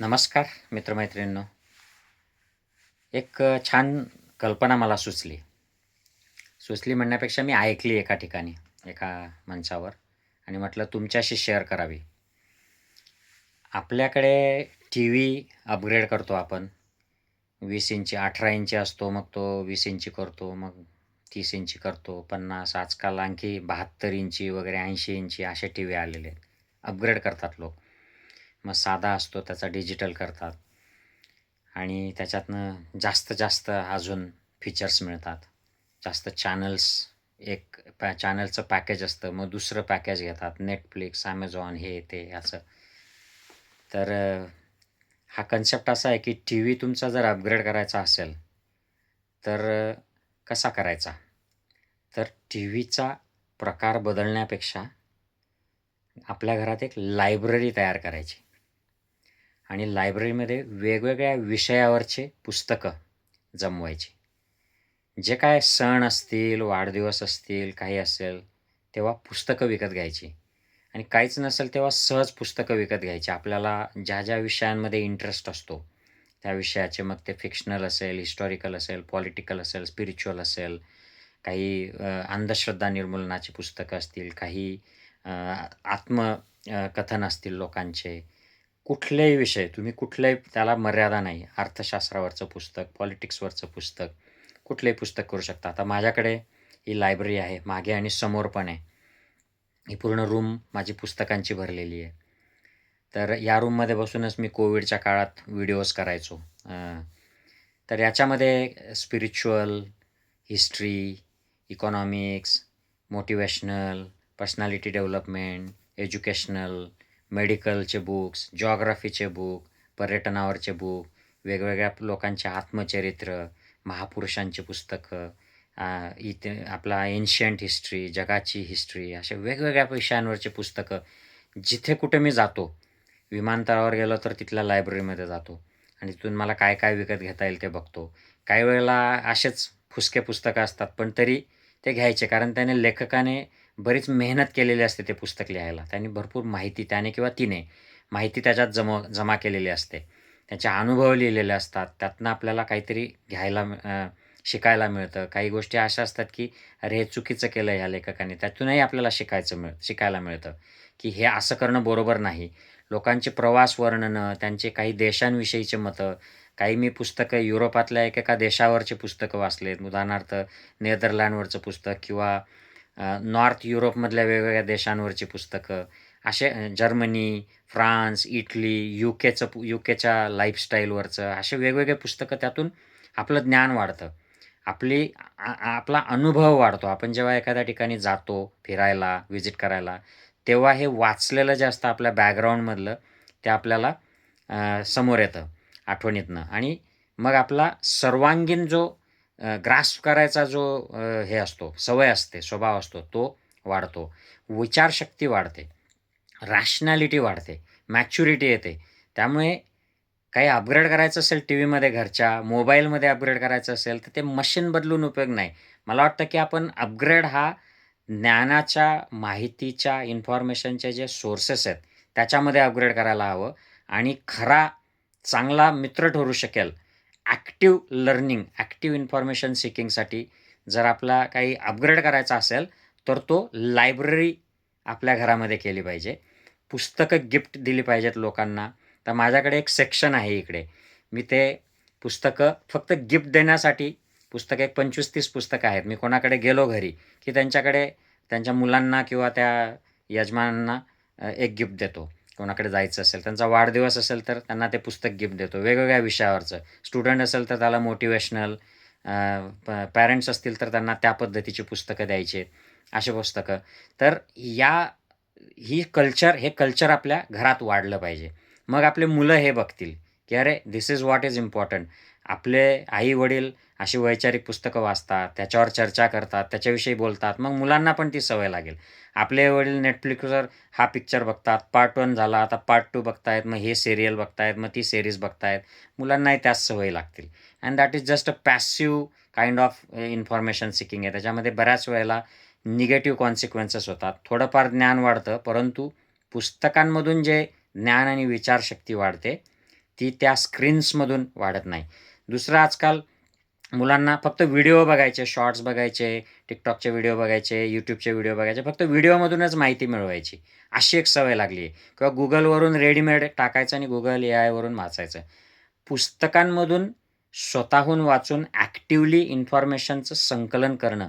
नमस्कार मित्रमैत्रिणींनो. एक छान कल्पना मला सुचली. सुचली म्हणण्यापेक्षा मी ऐकली एका ठिकाणी एका मंचावर आणि म्हटलं तुमच्याशी शेअर करावी. आपल्याकडे टी व्ही अपग्रेड करतो आपण. वीस इंची अठरा इंची असतो मग तो वीस इंची करतो मग तीस इंची करतो पन्नास आजकाल आणखी बहात्तर इंची वगैरे ऐंशी इंची असे टी व्ही आलेले आहेत. अपग्रेड करतात लोक. मग साधा असतो त्याचा डिजिटल करतात. आणि त्याच्यातनं जास्त जास्त अजून फीचर्स मिळतात. जास्त चॅनल्स एक पॅ चॅनलचं पॅकेज असतं मग दुसरं पॅकेज घेतात. नेटफ्लिक्स ॲमेझॉन हे ते असं. तर हा कन्सेप्ट असा आहे की टी व्ही तुमचा जर अपग्रेड करायचा असेल तर कसा करायचा? तर टी व्हीचा प्रकार बदलण्यापेक्षा आपल्या घरात एक लायब्ररी तयार करायची. आणि लायब्ररीमध्ये वेगवेगळ्या विषयावरचे पुस्तकं जमवायची. जे काय सण असतील वाढदिवस असतील काही असेल तेव्हा पुस्तकं विकत घ्यायची. आणि काहीच नसेल तेव्हा सहज पुस्तकं विकत घ्यायची. आपल्याला ज्या ज्या विषयांमध्ये इंटरेस्ट असतो त्या विषयाचे मग ते फिक्शनल असेल हिस्टॉरिकल असेल पॉलिटिकल असेल स्पिरिच्युअल असेल काही अंधश्रद्धा निर्मूलनाची पुस्तकं असतील काही आत्मकथन आत्म कथन असतील लोकांचे कुठलेही विषय तुम्ही कुठल्याही त्याला मर्यादा नाही. अर्थशास्त्रावरचं पुस्तक पॉलिटिक्सवरचं पुस्तक कुठलंही पुस्तक करू शकता. आता माझ्याकडे ही लायब्ररी आहे मागे आणि समोर पण आहे. ही पूर्ण रूम माझी पुस्तकांची भरलेली आहे. तर या रूममध्ये बसूनच मी कोविडच्या काळात व्हिडिओज करायचो. तर याच्यामध्ये spiritual history economics motivational personality development educational मेडिकलचे books जॉग्राफीचे बुक पर्यटनावरचे बुक वेगवेगळ्या लोकांचे आत्मचरित्र महापुरुषांची पुस्तकं इथे आपला एन्शियंट हिस्ट्री जगाची हिस्ट्री अशा वेगवेगळ्या विषयांवरचे पुस्तकं. जिथे कुठे मी जातो विमानतळावर गेलो तर तिथल्या लायब्ररीमध्ये जातो. आणि तिथून मला काय काय विकत घेता येईल ते बघतो. काही वेळेला असेच फुसके पुस्तकं असतात पण तरी ते घ्यायचे कारण त्याने लेखकाने बरीच मेहनत केलेली असते ते पुस्तक लिहायला. त्यांनी भरपूर माहिती त्याने किंवा तिने माहिती त्याच्यात जमा जमा केलेली असते. त्याचे अनुभव लिहिलेले असतात. त्यातनं आपल्याला काहीतरी घ्यायला शिकायला मिळतं. काही गोष्टी अशा असतात की अरे हे चुकीचं केलं ह्या लेखकाने. त्यातूनही आपल्याला शिकायचं मिळ शिकायला मिळतं की हे असं करणं बरोबर नाही. लोकांचे प्रवास वर्णनं त्यांचे काही देशांविषयीचे मतं काही मी पुस्तकं युरोपातल्या एकेका देशावरचे पुस्तकं वाचलेत. उदाहरणार्थ नेदरलँडवरचं पुस्तक किंवा नॉर्थ युरोपमधल्या वेगवेगळ्या देशांवरची पुस्तकं असे जर्मनी फ्रान्स इटली यू केचं यू केच्या लाईफस्टाईलवरचं असे वेगवेगळे पुस्तकं त्यातून आपलं ज्ञान वाढतं. आपली आपला अनुभव वाढतो. आपण जेव्हा एखाद्या ठिकाणी जातो फिरायला व्हिजिट करायला तेव्हा हे वाचलेलं जे असतं आपल्या बॅकग्राऊंडमधलं ते आपल्याला समोर येतं आठवणीतनं. आणि मग आपला सर्वांगीण जो ग्रास्प करायचा जो हे असतो सवय असते स्वभाव असतो तो वाढतो. विचारशक्ती वाढते. रॅशनॅलिटी वाढते. मॅच्युरिटी येते. त्यामुळे काही अपग्रेड करायचं असेल टी व्हीमध्ये घरच्या मोबाईलमध्ये अपग्रेड करायचं असेल तर ते मशीन बदलून उपयोग नाही. मला वाटतं की आपण अपग्रेड हा ज्ञानाच्या माहितीच्या इन्फॉर्मेशनचे जे सोर्सेस आहेत त्याच्यामध्ये अपग्रेड करायला हवं. आणि खरा चांगला मित्र ठरू शकेल ॲक्टिव्ह लर्निंग ॲक्टिव्ह इन्फॉर्मेशन सिकिंगसाठी जर आपला काही अपग्रेड करायचा असेल तर तो लायब्ररी आपल्या घरामध्ये केली पाहिजे. पुस्तकं गिफ्ट दिली पाहिजेत लोकांना. तर माझ्याकडे एक सेक्शन आहे इकडे. मी ते पुस्तकं फक्त गिफ्ट देण्यासाठी पुस्तकं एक पंचवीस तीस पुस्तकं आहेत. मी कोणाकडे गेलो घरी की त्यांच्याकडे त्यांच्या मुलांना किंवा त्या यजमानांना एक गिफ्ट देतो. कोणाकडे जायचं असेल त्यांचा वाढदिवस असेल तर त्यांना ते पुस्तक गिफ्ट देतो. वेगवेगळ्या विषयावरचं. स्टुडंट असेल तर त्याला मोटिवेशनल पॅरेंट्स असतील तर त्यांना त्या पद्धतीची पुस्तकं द्यायची अशी पुस्तकं. तर या ही कल्चर हे कल्चर आपल्या घरात वाढलं पाहिजे. मग आपले मुलं हे बघतील की अरे this is what is important आपले आई वडील अशी वैचारिक पुस्तकं वाचतात त्याच्यावर चर्चा करतात त्याच्याविषयी बोलतात मग मुलांना पण ती सवय लागेल. आपले वडील नेटफ्लिक्सवर हा पिक्चर बघतात पार्ट वन झाला आता पार्ट टू बघतायत मग हे सिरियल बघतायत मग ती सिरीज बघतायत. मुलांनाही त्याच सवयी लागतील. And that is just a passive kind of information seeking आहे. त्याच्यामध्ये बऱ्याच वेळेला निगेटिव्ह कॉन्सिक्वेन्सेस होतात. थोडंफार ज्ञान वाढतं परंतु पुस्तकांमधून जे ज्ञान आणि विचारशक्ती वाढते ती त्या स्क्रीन्समधून वाढत नाही. दुसरं आजकाल मुलांना फक्त व्हिडिओ बघायचे शॉर्ट्स बघायचे टिकटॉकचे व्हिडिओ बघायचे यूट्यूबचे व्हिडिओ बघायचे फक्त व्हिडिओमधूनच माहिती मिळवायची. अशी एक सवय लागली आहे. किंवा गुगलवरून रेडीमेड टाकायचं आणि गुगल ए आयवरून वाचायचं. पुस्तकांमधून स्वतःहून वाचून ॲक्टिवली इन्फॉर्मेशनचं संकलन करणं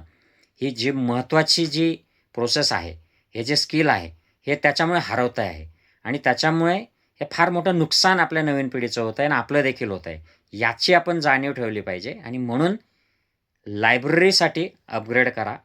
ही जी महत्त्वाची जी प्रोसेस आहे हे जे स्किल आहे हे त्याच्यामुळे हरवतं आहे. आणि त्याच्यामुळे हे फार मोठं नुकसान आपल्या नवीन पिढीचं होतं आहे आणि आपलं देखील होतं आहे याची आपण जाणीव ठेवली पाहिजे. आणि म्हणून लायब्ररीसाठी अपग्रेड करा.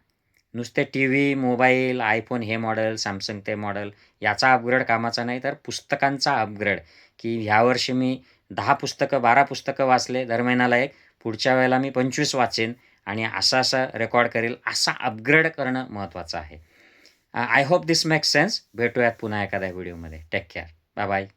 नुसते टी व्ही मोबाईल आयफोन हे मॉडेल सॅमसंग ते मॉडेल याचा अपग्रेड कामाचा नाही तर पुस्तकांचा अपग्रेड. की ह्यावर्षी मी दहा पुस्तकं बारा पुस्तकं वाचले दर महिन्याला एक. पुढच्या वेळेला मी पंचवीस वाचेन आणि असं असं रेकॉर्ड करेल असा अपग्रेड करणं महत्त्वाचं आहे. I hope this makes sense भेटूयात पुन्हा एखाद्या व्हिडिओमध्ये. Take care bye bye